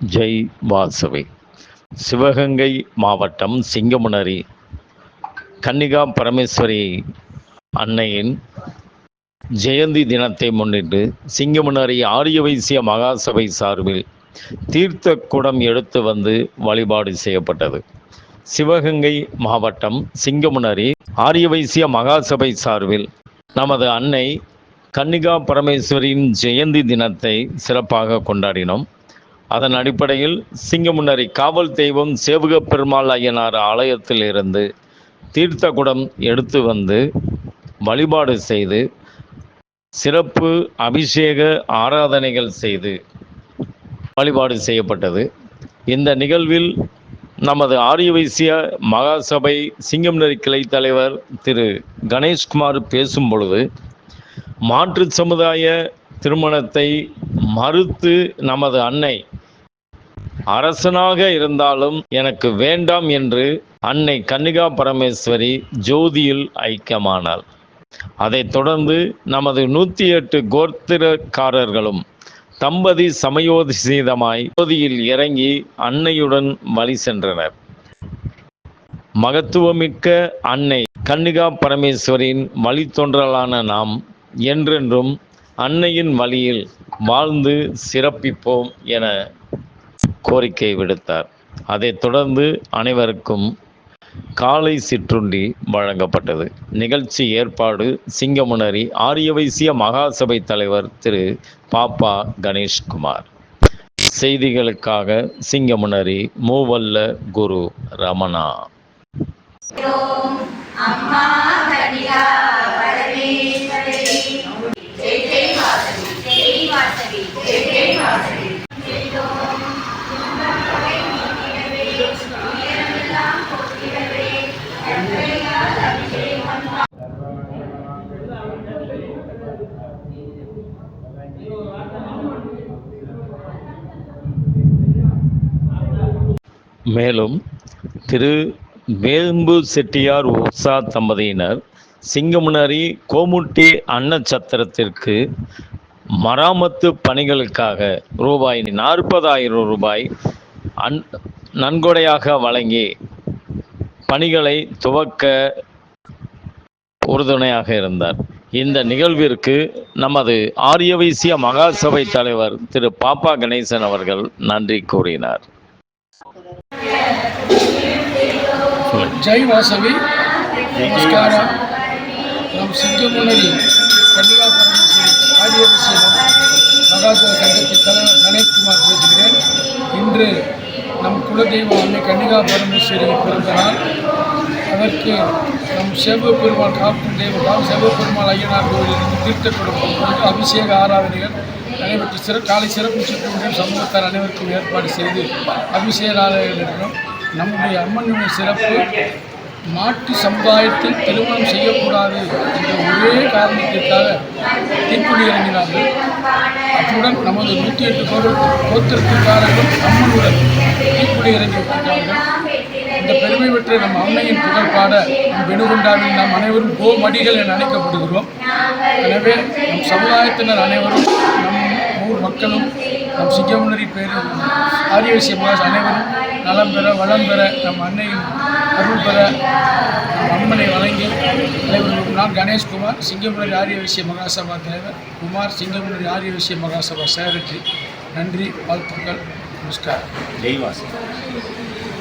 ஜெய் வாசவி. சிவகங்கை மாவட்டம் சிங்கமுனரி கன்னிகா பரமேஸ்வரி அன்னையின் ஜெயந்தி தினத்தை முன்னிட்டு சிங்கமுனரி ஆரிய வைசிய மகாசபை சார்பில் தீர்த்த குடம் எடுத்து வந்து வழிபாடு செய்யப்பட்டது. சிவகங்கை மாவட்டம் சிங்கமுனரி ஆரிய வைசிய மகாசபை சார்பில் நமது அன்னை கன்னிகா பரமேஸ்வரியின் ஜெயந்தி தினத்தை சிறப்பாக கொண்டாடினோம். அதன் அடிப்படையில் சிங்கமுன்னரி காவல் தெய்வம் சேவக பெருமாள் ஐயனார் ஆலயத்தில் இருந்து தீர்த்த குடம் எடுத்து வந்து வழிபாடு செய்து சிறப்பு அபிஷேக ஆராதனைகள் செய்து வழிபாடு செய்யப்பட்டது. இந்த நிகழ்வில் நமது ஆரிய வைசிய மகாசபை சிங்கம்நரி கிளை தலைவர் திரு கணேஷ்குமார் பேசும் பொழுது மாற்று சமுதாய திருமணத்தை மறுத்து நமது அன்னை அரசனாக இருந்தாலும் எனக்கு வேண்டாம் என்று அன்னை கன்னிகா பரமேஸ்வரி ஜோதியில் ஐக்கியமானாள். அதைத் தொடர்ந்து நமது நூற்றி எட்டு கோத்திரக்காரர்களும் தம்பதி சமயோதிசீதமாய் ஜோதியில் இறங்கி அன்னையுடன் வழி சென்றனர். மகத்துவமிக்க அன்னை கன்னிகா பரமேஸ்வரியின் வழித்தொன்றலான நாம் என்றென்றும் அன்னையின் வழியில் வாழ்ந்து சிறப்பிப்போம் என கோரிக்கை விடுத்தார். அதைத் தொடர்ந்து அனைவருக்கும் காலை சிற்றுண்டி வழங்கப்பட்டது. நிகழ்ச்சி ஏற்பாடு சிங்கமுனரி ஆரிய வைசிய மகாசபை தலைவர் திரு பாப்பா கணேஷ்குமார். செய்திகளுக்காக சிங்கமுனரி மூவல்ல குரு ரமணா. அம்மா மேலும் திரு வேம்பு செட்டியார் உஷா தம்பதியினர் சிங்கமுனரி கோமுட்டி அன்னச்சத்திரத்திற்கு மராமத்து பணிகளுக்காக ரூபாய் நாற்பதாயிரம் ரூபாய் அன் நன்கொடையாக வழங்கி பணிகளை துவக்க உறுதுணையாக இருந்தார். இந்த நிகழ்விற்கு நமது ஆரியவைசிய மகாசபை தலைவர் திரு பாப்பா கணேசன் அவர்கள் நன்றி கூறினார். ஜெய் வாசவி நமஸ்காரம். நம் சிந்து முன்னணி கன்னிகா ஆதிவசேனம் மகாத்மா சங்கத்தின் தலைவர் கணேஷ்குமார் பேசுகிறேன். இன்று நம் குலதெய்வம் அன்னை கன்னிகா பரமேஸ்வரி பிறந்தனால் அதற்கு நம் செவ்வ பெருமாள் காப்பு தெய்வம் செவ்வ பெருமாள் ஐயனார் கோவிலிருந்து தீர்த்த குடும்பம் அபிஷேக ஆராதனைகள் நடைபெற்று சிற காலை சிறப்பு சுற்றுமுறையும் சமூகத்தார் அனைவருக்கும் ஏற்பாடு செய்து அபிஷேக ஆராதனைகளிடம் நம்முடைய அம்மனுடைய சிறப்பு மாட்டு சமுதாயத்தில் திருமணம் செய்யக்கூடாது என்ற ஒரே காரணத்திற்காக தீர்ப்பு இறங்கினார்கள். அத்துடன் நமது நூற்றி எட்டு கோவில் கோத்திரத்திற்காரர்களும் அம்மனுடன் தீர்ப்பு இறங்கி வருகிறார்கள் இந்த பெருமை பெற்ற நம் அன்னையின் புகழ் பாட நம் வெணுகொண்டாவில் நாம் அனைவரும் கோமடிகள் என அழைக்கப்படுகிறோம். எனவே நம் சமுதாயத்தினர் அனைவரும் நம் ஊர் மக்களும் நம் சிங்கமுனரி பேரு ஆரியவசிய மகாஸ் அனைவரும் நலம் பெற வளம் பெற நம் அன்னையின் அருள் பெற நம் அம்மனை வழங்கி அனைவரும் நான் கணேஷ்குமார் சிங்கமுனரி விஷய மகாசபா தலைவர் குமார் சிங்கமுனரி விஷய மகாசபா செக்ரட்டரி நன்றி வாழ்த்துக்கள் நமஸ்காரம். ஜெய்வாசன்